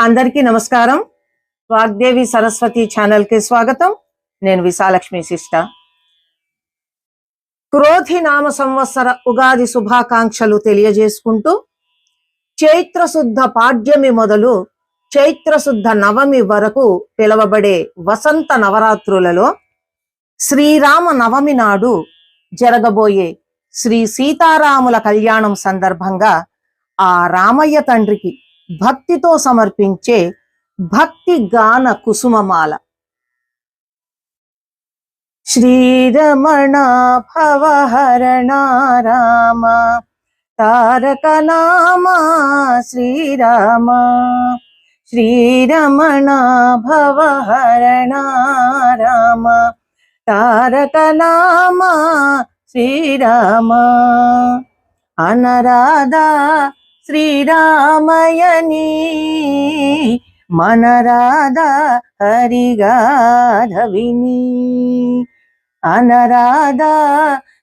అందరికీ నమస్కారం. వాగ్దేవి సరస్వతి ఛానల్కి స్వాగతం. నేను విశాలక్ష్మి శిష్ట క్రోధి నామ సంవత్సర ఉగాది శుభాకాంక్షలు తెలియజేసుకుంటూ చైత్ర శుద్ధ పాడ్యమి మొదలు చైత్ర శుద్ధ నవమి వరకు పిలువబడే వసంత నవరాత్రులలో శ్రీరామ నవమి నాడు జరగబోయే శ్రీ సీతారాముల కళ్యాణం సందర్భంగా ఆ రామయ్య తండ్రికి భక్తితో సమర్పించే భక్తి గాన కుసుమమాల. శ్రీరమణ భవహరణ రామ తారక నామ శ్రీరామ. శ్రీరమణ భవహరణ రామ తారక నామ శ్రీరామ. అనరాధా శ్రీరామయని మనరాధ హరిగాధవిని. అనరాధ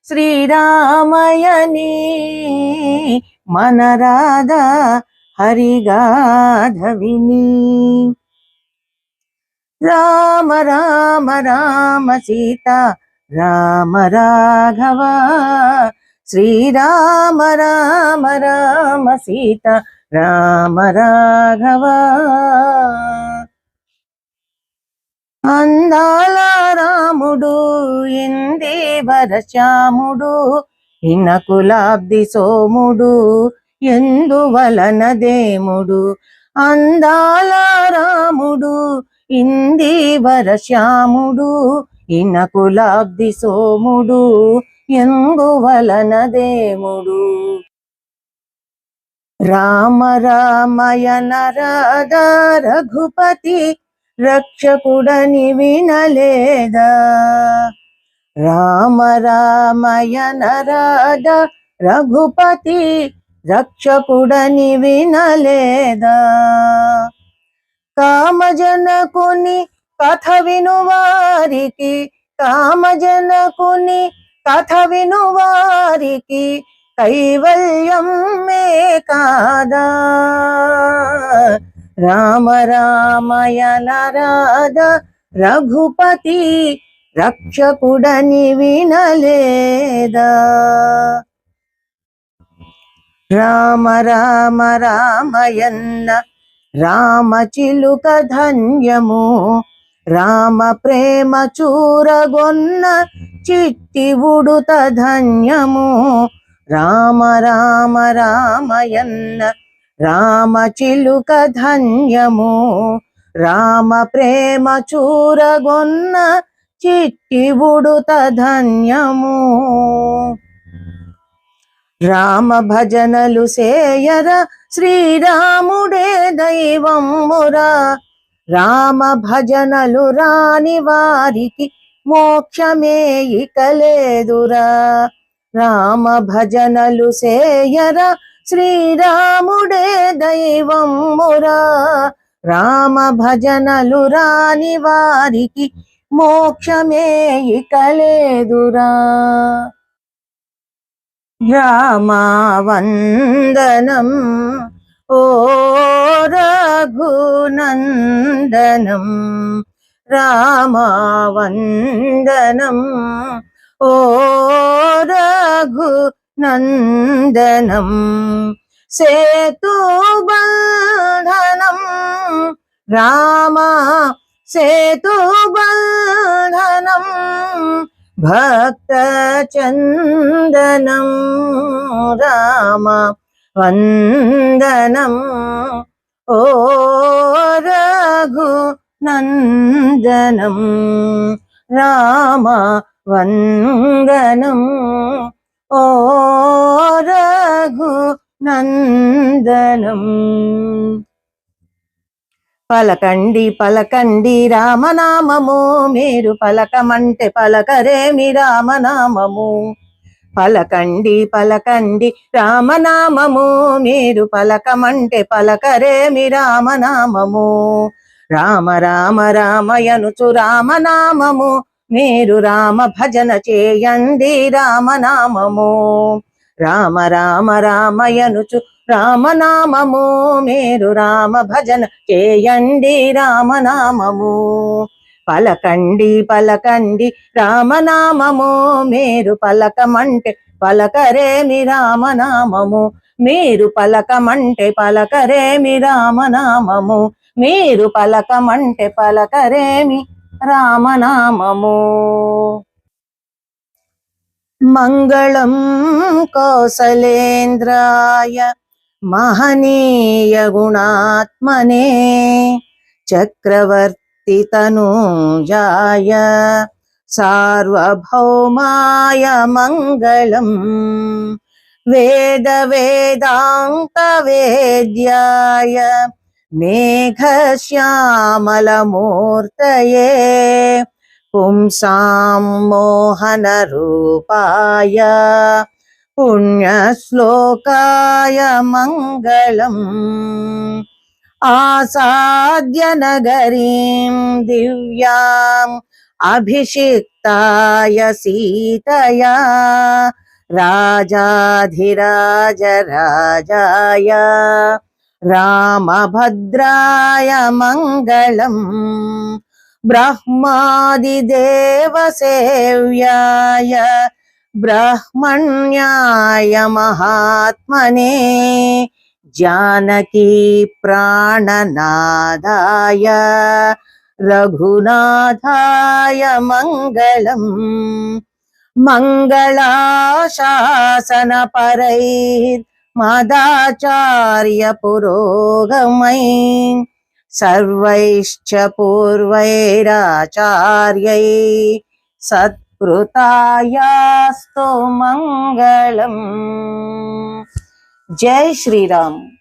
శ్రీరామయని మనరాధ హరిగాధవిని. రామ రామ రామ సీత రామ రాఘవ శ్రీరామ రామ రామ సీత రామ రాఘవ. అందాల రాముడు ఇందేవర శ్యాముడు ఇనకులాబ్ది సోముడు ఎందువలన దేముడు. అందాల రాముడు ఇందేవర శ్యాముడు ఇనకులాబ్ది సోముడు ఎందువలన దేముడు రామ రామయ రాధ రఘుపతి రక్షకుడని వినలేదా? రామ రామయ రాధ రఘుపతి రక్షకుడని వినలేదా? కామజనకుని కథ వినువారికి కామజనకుని కథ వినువారికి కైవల్యం మే కాదా? రామ రామయన రాధ రఘుపతి రక్షకుడని వినలేదా? రామ రామ రామయన్న రామ చిలుక ధన్యము రామ ప్రేమ చూరగొన్న చిట్ ఉడుత ధన్యము. రామ రామ రామయన్న రామ చిలుక ధన్యము. రామ ప్రేమ చూరగొన్న చిట్టి ఉడుత ధన్యము. రామ భజనలు సేయర శ్రీరాముడే దైవమురా రామ భజనలు రాని వారికి మోక్షమే ఇక లేదురా. రామ భజనలు సేయరా. శ్రీరాముడే దైవం మురా. రామ భజనలు రాని వారికి మోక్షమే ఇక లేదురా. రామావందనం ఓ రఘునందనం. రామావందనం. ఓ రఘు రఘునందనం సేతుబంధనం రామా సేతుబంధనం భక్తచందనం రామ వందనం. ఓ రఘు నందనం రామ వందనం ఓ రఘు నందనం పలకండి పలకండి రామనామము మీరు పలకమంటే పలకరేమి రామనామము పలకండి పలకండి రామనామము మీరు పలకమంటే పలకరేమి రామనామము రామ రామ రామయనుచు రామనామము. మీరు రామ భజన చేయండి రామనామము. రామ రామ రామయనుచు రామనామము. మీరు రామ భజన చేయండి రామనామము. పలకండి పలకండి రామనామము. మీరు పలకమంటే పలకరేమి రామనామము. మీరు పలకమంటే పలకరేమి రామనామము. మీరు పలకమంటే పలకరేమి రామనామము. మంగళం కౌసలేంద్రాయ మహనీయ గుణాత్మనే చక్రవర్తి తనూజాయ సార్వభౌమాయ మంగళం వేద వేదాంత వేద్యాయ మేఘశ్యామలమూర్తయే పుంసాం మోహనరూపాయ పుణ్యశ్లోకాయ మంగళం ఆసాద్య నగరీం దివ్యాం అభిషిక్తాయ సీతయా రాజాధిరాజ रामभद्राय मङ्गलम् ब्रह्मादिदेवसेव्याय ब्रह्मण्याय महात्मने जानकी प्राणनादाय रघुनाथाय मङ्गलम् मङ्गलाशासनपरैः మదాచార్య పురోగమై సర్వైశ్చ పూర్వైరాచార్యై సత్కృతాయాస్తు మంగళం జై శ్రీరామ్.